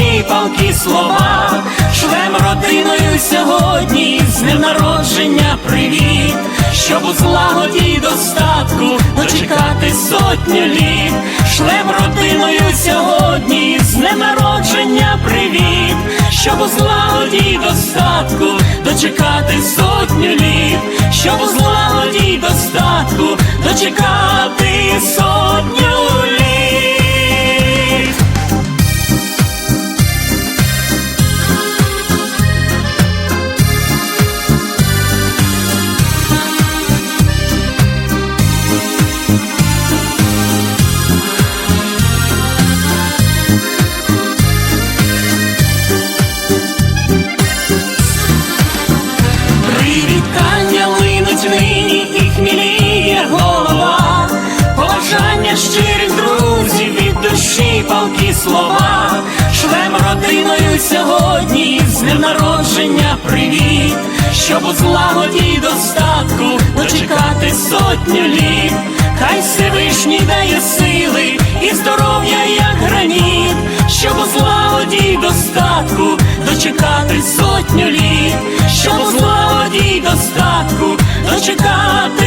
палкі слова, шлем родиною сьогодні, з днем народження привіт, щоб у злагоді достатку дочекати сотню літ, шлем родиною сьогодні, з днем народження привіт, щоб у злагоді достатку дочекати сотню літ, щоб у злагоді й достатку дочекати душі палкі слова, шлем родиною сьогодні, з днем народження привіт, щоб у злагоді й достатку дочекати сотню літ, хай Всевишній дає сили і здоров'я, як граніт, щоб у злагоді й достатку дочекати сотню літ, щоб у злагоді й достатку дочекати